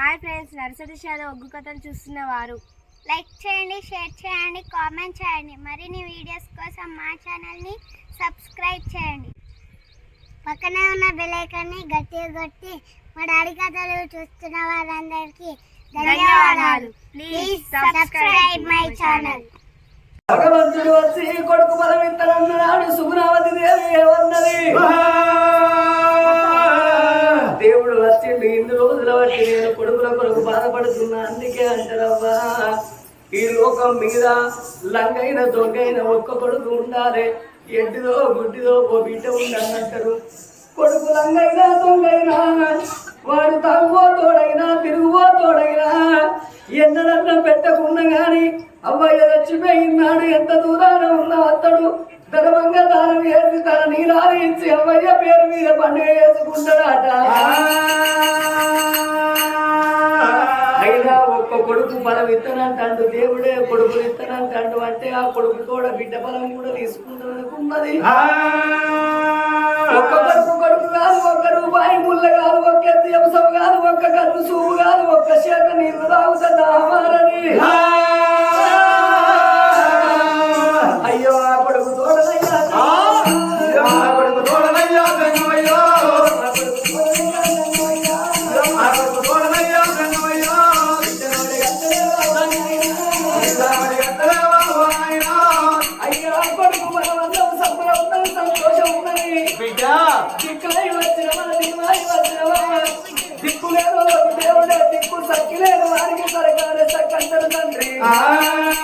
Hi friends nursery షాలో ఒగ్గు కథలు చూస్తున్న వారు. లైక్ చేయండి షేర్ చేయండి కామెంట్ చేయండి. మరిన్ని వీడియోస్ కోసం మా ఛానల్ని సబ్స్క్రైబ్ చేయండి. పక్కనే ఉన్న బెల్ ఐకాన్ని గట్టిగా కొట్టి మా డాడీ కథలు చూస్తున్న వారందరికీ ధన్యవాదాలు. ప్లీజ్ సబ్స్క్రైబ్ మై ఛానల్ భగవంతుడు వచ్చి కొడుకు బలం ఇస్తానన్నాడు సుగుణావతి దేవి ఏమన్నది వచ్చిండు ఇన్ని రోజుల బట్టి నేను కొడుకుల కొడుకు బాధపడుతున్నా. అందుకే అంటారవ్వా ఈ లోకం మీద లంగైన దొంగైన ఒక్క కొడుకు ఉండాలి. ఎడ్డిదో గుడ్డిదో ఓ బిడ్డ ఉండాలంటారు కొడుకు లంగైనా దొంగైనా వాడు తగువో తోడైనా తిరుగువో తోడైనా ఎన్నడన్నా పెట్టకుండా కానీ అమ్మాయి చచ్చిపోయినాడు ఎంత దూరాన ఉన్నా అతడు ధర్మంగా దానం వేసి తన నీరాలు ఇచ్చి అమ్మయ్య పేరు మీద పండుగ చేసుకుంటాడట. అయినా ఒక్క కొడుకు బలం ఇత్తనంటాడు దేవుడే కొడుకు ఇత్తనంటాడు అంటే ఆ కొడుకు కూడా బిడ్డ బలం కూడా తీసుకుంటున్నది ఒక్క కొడుకు కొడుకు కాదు ఒక్క రూపాయి తండ్రి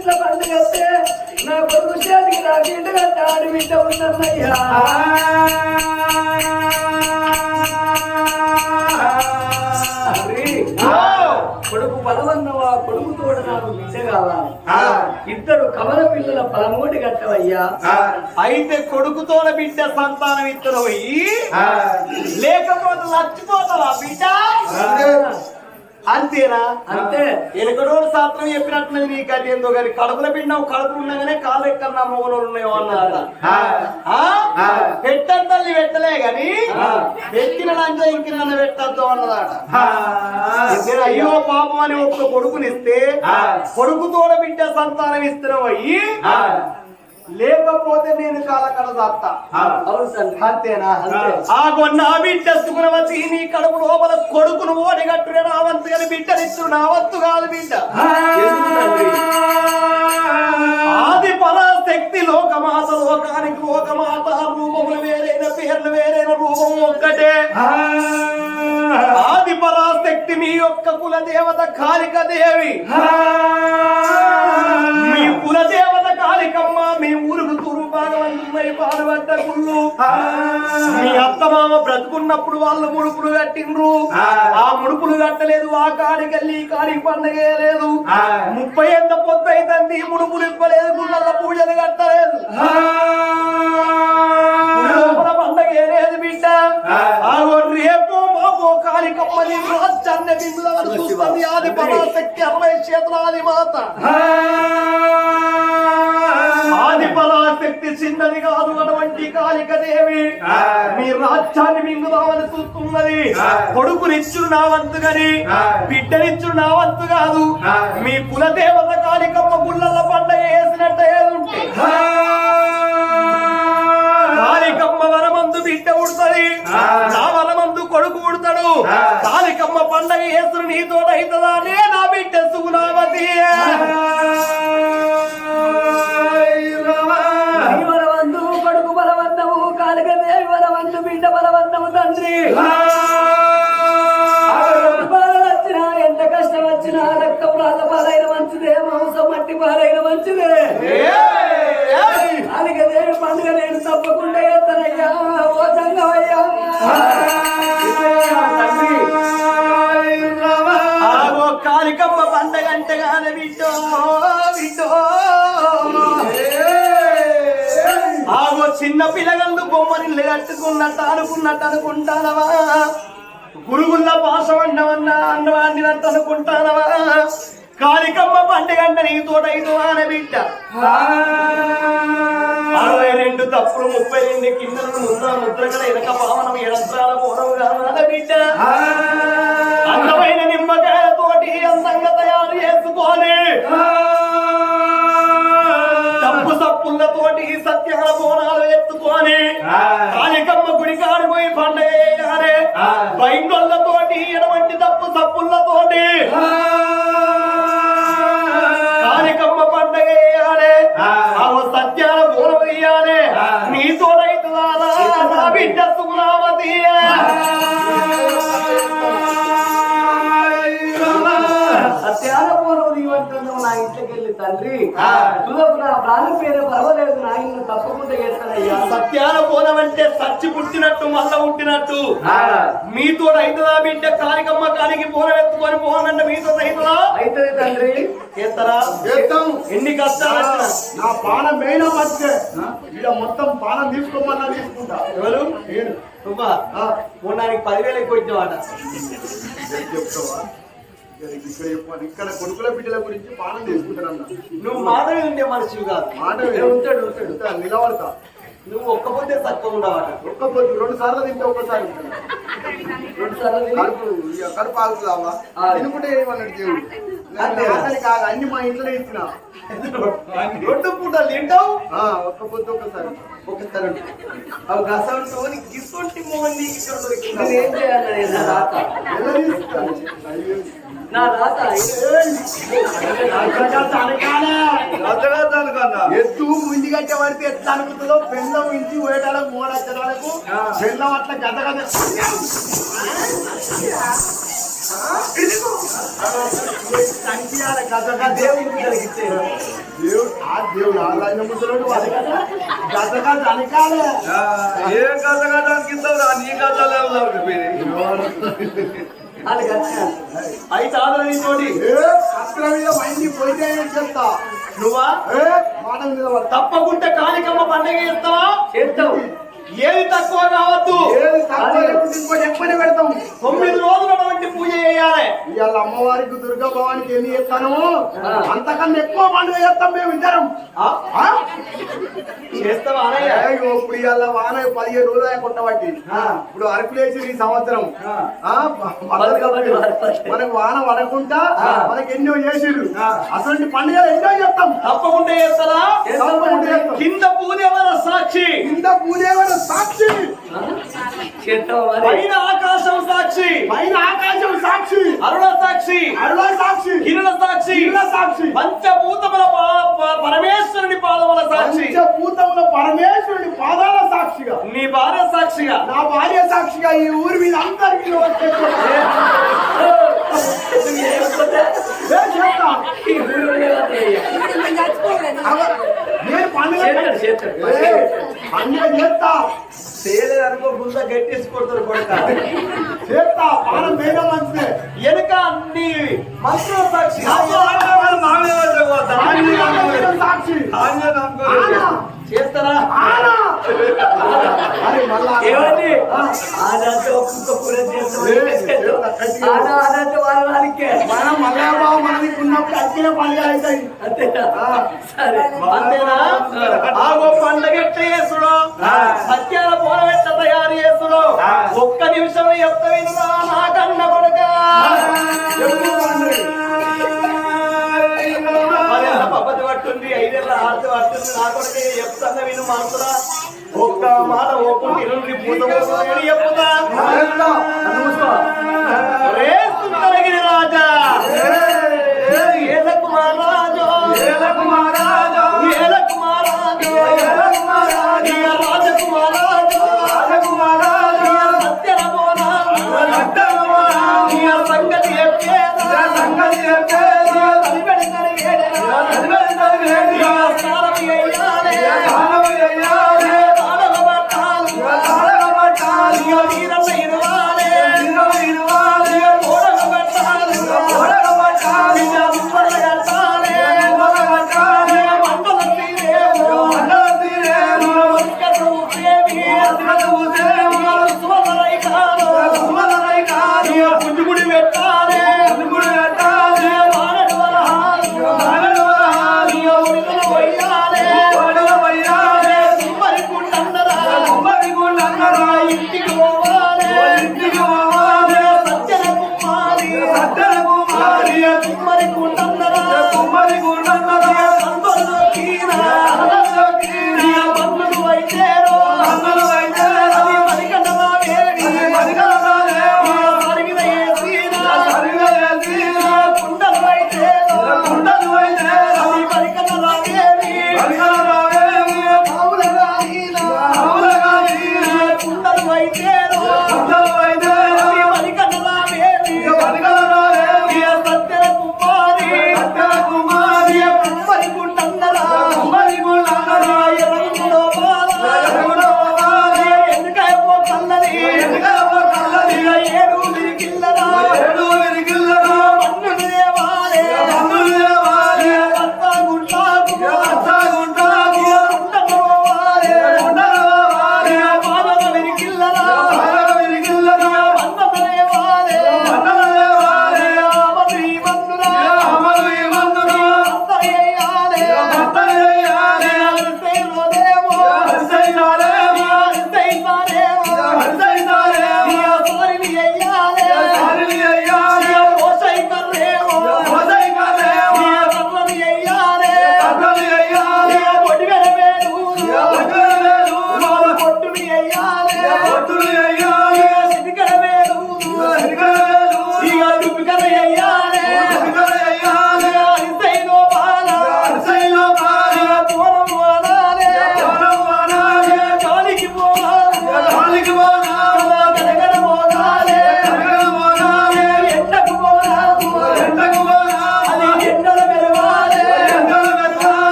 ఇట్లా పండుగ వస్తే నా కొడుకు చేతికి నాకు ఉన్నయ్యా కొడుకు బలవన్నవా కొడుకు తోడ నాకు బిడ్డ కావాలి ఇద్దరు కమల పిల్లల పలమూటి కట్టవయ్యా. అయితే కొడుకుతోన బిడ్డ సంతానం ఇద్దరు పోయి లేకపోతే లచ్చిపోతావా బిడ్డ? అంతేనా? అంతే. ఎనకడోడు శాస్త్రం చెప్పినట్టున్నది నీకు అది ఏందో కానీ కడుపుల పిండం కడుపు ఉండగానే కాలు ఎక్కడన్నా మొగలు ఉన్నాయో అన్నారట ఆ? పెట్టని తల్లి పెట్టలే గాని పెట్టిన లంచ ఇంకిందన్న పెట్టద్దు అన్నదట అయ్యో పాపం అని ఒక్క కొడుకునిస్తే కొడుకుతోడ బిడ్డ సంతానం ఇస్తున్నావు అయ్యి లేకపోతే నేను కాలకడ దాత్తా అంతేనా? బిడ్డ సుగుణవతి నీ కడుపు లోపల కొడుకును ఓడిగట్టున నావంతు కానీ బిడ్డనిచ్చు నావంతు కాదు బిడ్డ? ఆది పరాశక్తి లోకమాత లోకానికి లోకమాత రూపములు వేరైన పేర్లు వేరైన రూపం ఒక్కటే. ఆది పరాశక్తి మీ యొక్క కుల దేవత కాళిక దేవి. మీ కుల దేవత కాళికమ్మ మీ భాగవంతుమై పాల్పడ్డ గుళ్ళు మీ అత్తమామ బ్రతుకున్నప్పుడు వాళ్ళు ముడుపులు కట్టిండ్రు. ఆ. ముడుపులు కట్టలేదు ఆ కాడికెళ్ళి ఈ కాడికి పండగే లేదు ముప్పై ఎంత పొద్దు అయితే ముడుపులు ఇవ్వలేదు గుళ్ళల్లో పూజలు కట్టలేదు. పండగ లేదు బిడ్డ. రేపు మాపో కాళికమ్మని రాజ్యాన్ని బిందుల చూస్తుంది ఆది పరాశక్తి అరవై చేతులాది మాత. ఆది పరాశక్తి చిన్నది కాదు అటువంటి కాళిక దేవి. మీ రాజ్యాన్ని మింగుదామని చూస్తున్నది. కొడుకునిచ్చుడు నా వంతు గని బిడ్డనిచ్చుడు నా వంతు కాదు. మీ కులదేవత కాళికమ్మ గుళ్ళల్ల పండగ వేసినట్టు ఏదుంటే. కాళికమ్మ వరమందు బిడ్డ ఉడతది. నా వరమందు కాళికమ్మ పండగ వేసుడు నీతో అవుతుందా నే నా బిడ్డ సుగుణావతి. నీ కొడుకు బలవన్నము కాలిక దేవి బలవంతు బిడ్డ బలవన్నము తండ్రి. బాధలు వచ్చినా ఎంత కష్టం వచ్చినా రక్తం రాళ్ళ పాలైన మంచిదే మాంసం మట్టి పాలైన మంచిదే. కాలిక దేవి పండుగ నేను తప్పకుండా ఎత్తనయ్యా ఓ సంగమయ్యా చిన్న పిల్లగళ్ళు బొమ్మరిల్లు కట్టుకున్నట్టు అనుకున్నట్టు అనుకుంటానవా? గురుగుళ్ళ పాసమన్నవన్నా వండవన్నా అండవాడినట్టు అనుకుంటానవా? కాళికమ్మ పండుగంట నీ తోట ఆన బిడ్డ. అరవై రెండు తప్పులు ముప్పై రెండు కిందలు ముద్ర ముద్రగల ఎనక పావనం ఎడంత్రాల పూర్వం బిడ్డ. సత్యాన పూర్వం నీవంటున్నావు నా ఇంట్లోకి వెళ్ళి తండ్రి చూడకు నా ప్రాణం పేరు పర్వాలేదు నా ఇల్లు తప్పకుండా చేస్తానయ్యా. సత్యాల బోనం అంటే సచ్చి పుట్టినట్టు మల్ల పుట్టినట్టు. మీతో రైతులా బిడ్డ కాళికమ్మ కాలికి బోనం ఎత్తుకొని పోనంటే మీతో రైతులా అయితే తండ్రి. చేస్తారా? చేస్తాం. ఎన్ని కష్టాలు నా పానం మెయిన్ బతికే ఇక మొత్తం పానం తీసుకోమన్నా తీసుకుంటా. ఎవరు? నేను. నువ్వా? మొన్నానికి పదివేలు ఎక్కువ ఇచ్చావాట చెప్తావా? ఇక్కడ చెప్పాను ఇక్కడ కొడుకుల బిడ్డల గురించి పానం తీసుకుంటానన్నా నువ్వు మాట ఉండే మనిషివి కాదు. మాట ఏ ఉంటాడు ఉంటాడు ఉంటా, నిలబడతా. నువ్వు ఒక్కపోతే తక్కువ ఉండవాట ఒక్క పొద్దు రెండు సార్లు తింటే ఒక్కసారి. రెండు సార్లు కడుపు కడుపు ఆగుతుందావా. తినుకుంటే ఏమన్నాడు దేవుడు? అంతే. నేను ఆకలి కాదు అన్ని మా ఇంట్లోనే ఇచ్చిన. రెండు పూటలు తింటావు? ఆ, ఒక్క పొద్దు ఒక్కసారి. ఒకసారి అవి గసంతో గిసొంటి మోహన్ నీకు ఇక్కడ దొరికిందా? ఏం చేయాలి? నా ఎత్తు ముందు కట్టే పడితే ఎట్లా అనుకుంటుందో పెళ్ళం ఇంటి వేయడానికి మూడచ్చడానికి పెళ్ళం అట్లా గత గత దేవుడు ఆ దేవుడు ఆలయ ముసలోడు వాడి. గత గత అనకాలే. ఏ కథ కింద నీ కథలే అది కలిసి అయితే ఆదరణ తోటి ఏ? అక్కడ మీద మైండి పోయితే నేను చెప్తా నువ్వా? ఏ? మాట మీద పడతా. తప్పకుంటే కాళికమ్మ పండగ చేస్తావా? చేస్తావు. ఏది తక్కువ కావద్దు. ఎక్కువనే పెడతాం. తొమ్మిది రోజులు అటువంటి పూజ చేయాలి. ఇవాళ అమ్మవారికి దుర్గా భవానికి ఎన్ని చేస్తాను. అంతకన్నా ఎక్కువ పండుగ చేస్తాం మేము ఇద్దరం? చేస్తావా ఇప్పుడు ఇవాళ వాన పదిహేను రోజులు కొట్టబట్టి. ఇప్పుడు అరకులేసి ఈ సంవత్సరం. మనకు వాన పడకుండా. మనకి ఎన్నో చేసిరు అసలు పండుగలు ఎన్నో చేస్తాం. తప్పకుండా చేస్తారా. కింద పూజ సాక్షి. కింద పూజేవాడు సాక్షి పైన ఆకాశం సాక్షి పైన ఆకాశం సాక్షి అరుణ సాక్షి అరుణ సాక్షి కిరణ సాక్షి కిరణ సాక్షి పంచభూతముల పరమేశ్వరుని పాదముల సాక్షి పంచభూతముల పరమేశ్వరుడి పాదాల సాక్షిగా నీ భార్య సాక్షిగా నా భార్య సాక్షిగా ఈ ఊరి మీద అందరికీ వచ్చే పండుగ చేస్తా చేయలేదు అనుకో గుంత గట్టేసి కొడతారు కొడతా చేస్తా పానం మంచిదే అన్ని మంత్రుల సాక్షి సాక్షి చేస్తారా? ఆనా. అరే మళ్ళా ఏమండి? ఆనంటే ఒక్కొక్క పూర చేస్తాడు ఆనా ఆనంటే వారానికే. మనం మల్లయ్యబాబు మనకి ఉన్నప్పుడు అక్కిన పండుగ అవుతాయి. అంతేనా? సరే అంతేనా? ఆగో పండగ ఎట్ట చేసుడు? సత్యాల పూల తయారు చేసుడు? ఒక్క నిమిషం చెప్తా వినురా నా కన్న ఐదేళ్ళ హారతి పట్టుంది నా కొడుకే చెప్తాను విను మనసురా ఒక్క మాట ఇరువురి రాజా.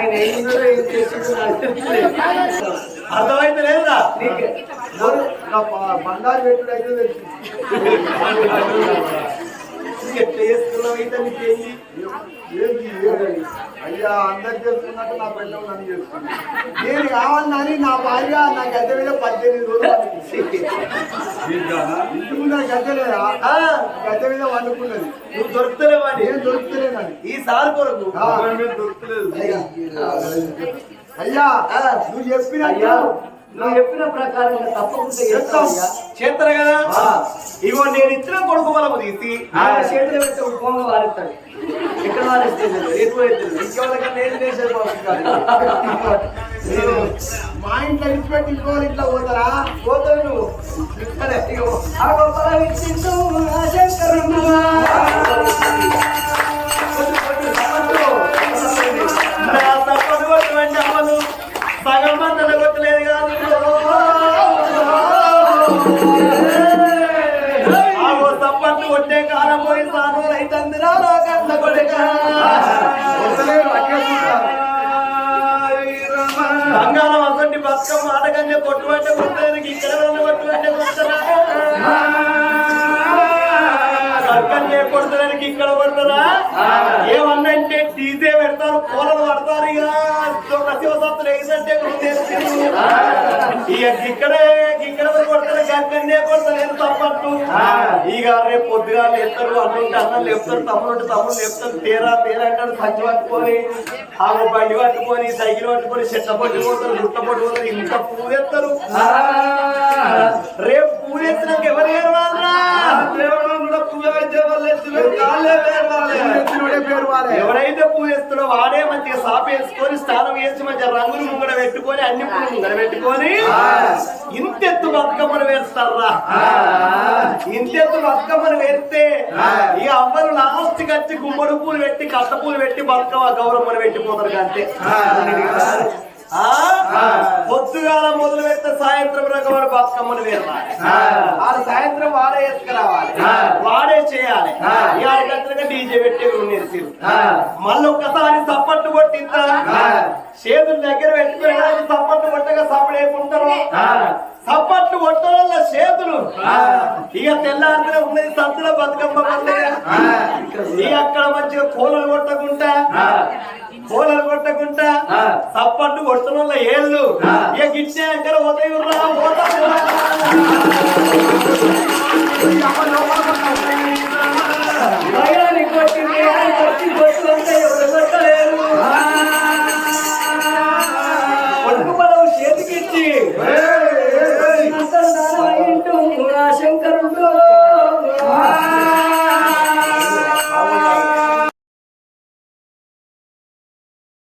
ఆయన ఏం అర్థమైతే లేదా బంగారు పెట్టుడు అయితే తెలుసు. ఎట్లా చేసుకున్నావు అయితే నీకేంది ఏంది ఏంది? అయ్యా అందరు చేసుకున్నట్టు నా పిల్లలు నన్ను చేసుకున్నా నేను కావాలని నా భార్య నా గద్దె మీద పద్దెనిమిది రోజులు నా గద్దె లేదా? ఆ, గద్దె మీద వండుకున్నది. నువ్వు దొరుకుతలేవని నేను దొరుకుతలేనని ఈ సార్ కొరకు. ఆ. అయ్యా. నువ్వు చెప్పినట్టు అయ్యా. నువ్వు చెప్పిన ప్రకారంగా తప్పకుండా చేస్తాం. చేస్తారు కదా? ఇగో నేను ఇచ్చిన కొడుకు బలము తీసి ఆయన చేతిలో పెట్టి పొంగ వారిస్తాడు. ఎక్కడ వారిస్తుంది ఎక్కువ. మా ఇంట్లో విడిచిపెట్టి ఇంకోరి ఇంట్లో పోతారా? పోతావు నువ్వు. సరే, కొట్టుబట్టే కొట్టడానికి ఇక్కడ కొట్టుబట్టే కొట్టరా అక్కడనే కొడతానికి ఇక్కడ కొడతారా ఏమన్నంటే డీజే పెడతారు కూలలు పడతారు ఇక శివసత్తులు ఇక ఇక్కడే ఇక్కడ కొడతారు? అక్కడనే కొడతారు తప్పట్టు. ఇక రేపు పొద్దుగా లేపుతారు అన్నుంటే అన్నం లేపుతారు తమ్ముడు తమ్ముడు లేపుతారు తేరా తేరా అంటారు సంచి పట్టుకొని ఆమె బండి పట్టుకొని సైకిల్ పట్టుకొని చెట్ల పట్టుకోతారు గుట్ట పట్టుకోతారు ఇంత పూజేస్తారు రేపు పూజేసినాక ఎవరు ఏరవాలరా దేవుడు కూడా పూజ ఎవరైతే పూజిస్తాడో వాడే మంచిగా సాప వేసుకొని స్నానం చేసి మంచిగా రంగులు ముంగడ పెట్టుకొని అన్ని పూలు ముంగడ పెట్టుకొని ఇంతెత్తు బతుకమ్మను వేస్తారా? ఇంతెత్తు బతుకమ్మను వేస్తే ఈ అవ్వలు లాస్ట్ కచ్చి గుమ్మడి పూలు పెట్టి కట్ట పూలు పెట్టి బతుకమ్మ గౌరమ్మను పెట్టిపోతారు అంతే. ఆ? పొద్దుగాల మొదలు పెడితే సాయంత్రం రకమైన బతుకమ్మను వేయాలి వాళ్ళు సాయంత్రం వాడే వేసుకురావాలి వాడే చేయాలి. ఇవాళ గంటలుగా డీజే పెట్టే నేర్చి మళ్ళీ ఒక్కసారి సప్పట్టు కొట్టిందా చేతుల దగ్గర పెట్టుకుని సప్పట్టు కొట్టగా సప్పుడు వేసుకుంటారు? సప్పట్లు కొట్టడం వల్ల చేతులు. ఇక తెల్లారితే ఉన్నది సంతుల బతుకమ్మ పండుగ. ఇక అక్కడ మంచిగా కోలలు కొట్టకుండా కోలలు కొట్టకుండా సప్పట్టు వల్ల ఏళ్ళు. ఇక గిట్టే అక్కడ ఉదయం రా పోతా